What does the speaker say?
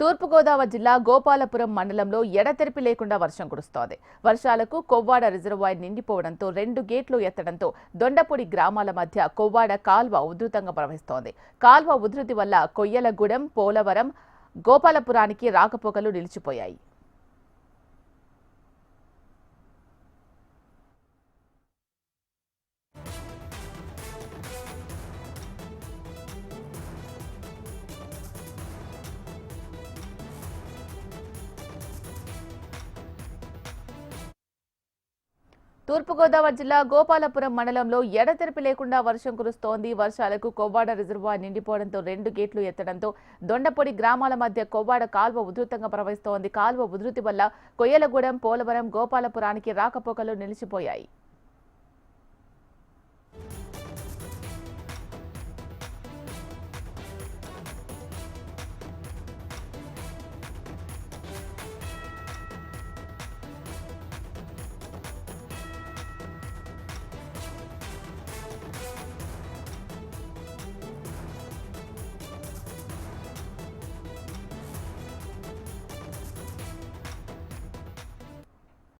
తూర్పుగోదావరి జిల్లా గోపాలపురం మండలంలో ఎడతెరిపి లేకుండా వర్షం కురుస్తోంది. వర్షాలకు కొవ్వాడ రిజర్వాయర్ నిండిపోవడంతో రెండు గేట్లు ఎత్తడంతో దొండపొడి గ్రామాల మధ్య కొవ్వాడ కాల్వ ఉధృతంగా ప్రవహిస్తోంది. కాల్వ ఉధృతి వల్ల కొయ్యలగూడెం పోలవరం గోపాలపురానికి రాకపోకలు నిలిచిపోయాయి. తూర్పుగోదావరి జిల్లా గోపాలపురం మండలంలో ఎడతెరిపి లేకుండా వర్షం కురుస్తోంది. వర్షాలకు కొవ్వాడ రిజర్వాయర్ నిండిపోవడంతో రెండు గేట్లు ఎత్తడంతో దొండపొడి గ్రామాల మధ్య కొవ్వాడ కాల్వ ఉధృతంగా ప్రవహిస్తోంది. కాల్వ ఉధృతి వల్ల కొయ్యలగూడెం పోలవరం గోపాలపురానికి రాకపోకలు నిలిచిపోయాయి.